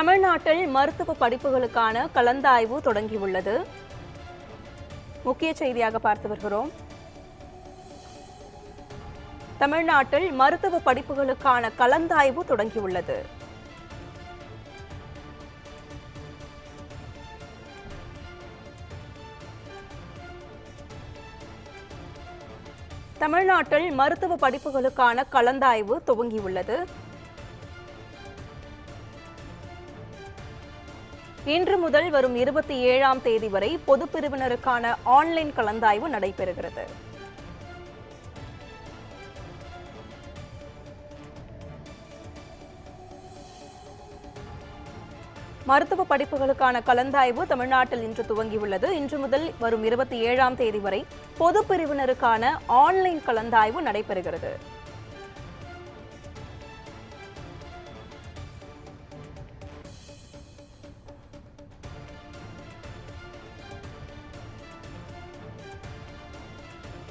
தமிழ்நாட்டில் மருத்துவ படிப்புகளுக்கான கலந்தாய்வு தொடங்கியுள்ளது. முக்கிய செய்தியாக பார்த்து வருகிறோம். தமிழ்நாட்டில் மருத்துவ படிப்புகளுக்கான கலந்தாய்வு தொடங்கியுள்ளது. தமிழ்நாட்டில் மருத்துவ படிப்புகளுக்கான கலந்தாய்வு துவங்கியுள்ளது. இன்று முதல் வரும் இருபத்தி ஏழாம் தேதி வரை பொது பிரிவினருக்கான ஆன்லைன் கலந்தாய்வு நடைபெறுகிறது. மருத்துவ படிப்புகளுக்கான கலந்தாய்வு தமிழ்நாட்டில் இன்று துவங்கியுள்ளது. இன்று முதல் வரும் இருபத்தி ஏழாம் தேதி வரை பொது பிரிவினருக்கான ஆன்லைன் கலந்தாய்வு நடைபெறுகிறது.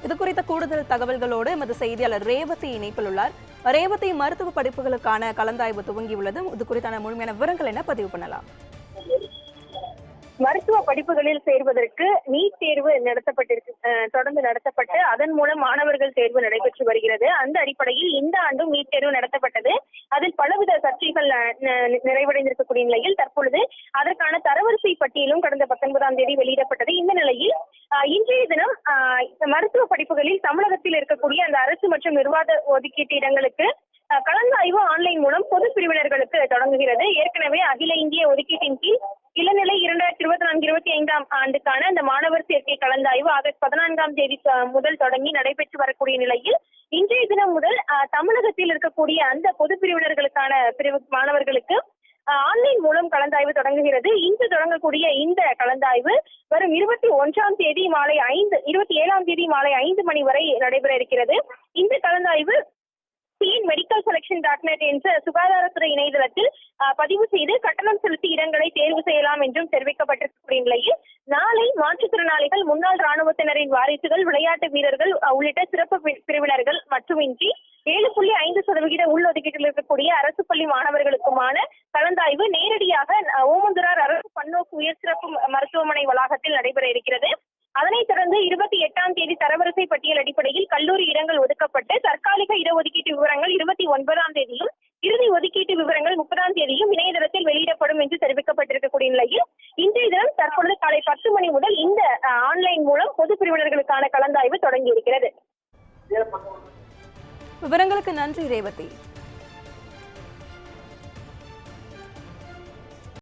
இது குறித்த கூடுதல் தகவல்களோடு எமது செய்தியாளர் ரேவதி இணைப்பில் உள்ளார். ரேவதி மருத்துவ படிப்புகளுக்கான கலந்தாய்வு துவங்கியுள்ளது இது குறித்தான முழுமையான விவரங்கள் என்ன பதிவு பண்ணலாம்? மருத்துவ படிப்புகளில் சேர்வதற்கு நீட் தேர்வு நடத்தப்பட்டிருக்கு தொடர்ந்து நடத்தப்பட்டு அதன் மூலம் மாணவர்கள் தேர்வு நடைபெற்று வருகிறது. அந்த அடிப்படையில் இந்த ஆண்டும் நீட் தேர்வு நடத்தப்பட்டது. அதில் பலவித சர்ச்சைகள் நிறைவடைந்திருக்கக்கூடிய நிலையில் தற்பொழுது அதற்கான தரவரிசை பட்டியலும் கடந்த பத்தொன்பதாம் தேதி வெளியிடப்பட்டது. இந்த நிலையில் இன்றைய தினம் மருத்துவ படிப்புகளில் தமிழகத்தில் இருக்கக்கூடிய அந்த அரசு மற்றும் நிர்வாக ஒதுக்கீட்டு இடங்களுக்கு கலந்தாய்வு ஆன்லைன் மூலம் பொது பிரிவினர்களுக்கு தொடங்குகிறது. ஏற்கனவே அகில இந்திய ஒதுக்கீட்டின் கீழ் இளநிலை இரண்டாயிரத்தி இருபத்தி நான்கு இருபத்தி ஐந்தாம் ஆண்டுக்கான அந்த மாணவர் சேர்க்கை கலந்தாய்வு ஆகஸ்ட் பதினான்காம் தேதி முதல் தொடங்கி நடைபெற்று வரக்கூடிய நிலையில் இன்றைய தினம் முதல் தமிழகத்தில் இருக்கக்கூடிய அந்த பொது பிரிவினர்களுக்கான பிரிவு மாணவர்களுக்கு ஆன்லைன் மூலம் கலந்தாய்வு தொடங்குகிறது. இன்று தொடங்கக்கூடிய இந்த கலந்தாய்வு வரும் இருபத்தி ஒன்றாம் தேதி மாலை ஐந்து இருபத்தி ஏழாம் தேதி மாலை ஐந்து மணி வரை நடைபெற இருக்கிறது. இந்த கலந்தாய்வு CN medical selection dot net என்ற சுகாதாரத்துறை இணையதளத்தில் அஹ், பதிவு செய்து கட்டணம் செலுத்தி இடங்களை தேர்வு செய்யலாம் என்றும் தெரிவிக்கப்பட்டிருக்கக்கூடிய நிலையில் நாளை மாற்றுத்திறனாளிகள் முன்னாள் ராணுவத்தினரின் வாரிசுகள் விளையாட்டு வீரர்கள் உள்ளிட்ட சிறப்பு பிரிவினர்கள் மட்டுமின்றி ஏழு புள்ளி ஐந்து சதவிகித உள்ஒதுக்கீட்டில் இருக்கக்கூடிய அரசு பள்ளி மாணவர்களுக்குமான கலந்தாய்வு நேரடியாக ஓமந்துரார் அரசு பன்னோக்கு உயர் சிறப்பு மருத்துவமனை வளாகத்தில் நடைபெற இருக்கிறது. அதனைத் தொடர்ந்து இருபத்தி எட்டாம் தேதி தரவரிசை பட்டியல் அடிப்படையில் கல்லூரி இடங்கள் ஒதுக்கப்பட்டு தற்காலிக இடஒதுக்கீட்டு விவரங்கள் இருபத்தி ஒன்பதாம் தேதியும் இறுதி ஒதுக்கீட்டு விவரங்கள் முப்பதாம் தேதியும் இணையதளத்தில் வெளியிடப்படும் என்று தெரிவிக்கப்பட்டிருக்கக்கூடிய நிலையில் இன்றைய தினம் தற்பொழுது காலை பத்து மணி முதல் இந்த ஆன்லைன் மூலம் பொது பிரிவினர்களுக்கான கலந்தாய்வு தொடங்கி இருக்கிறது விவரங்களுக்கு நன்றி ரேவதி.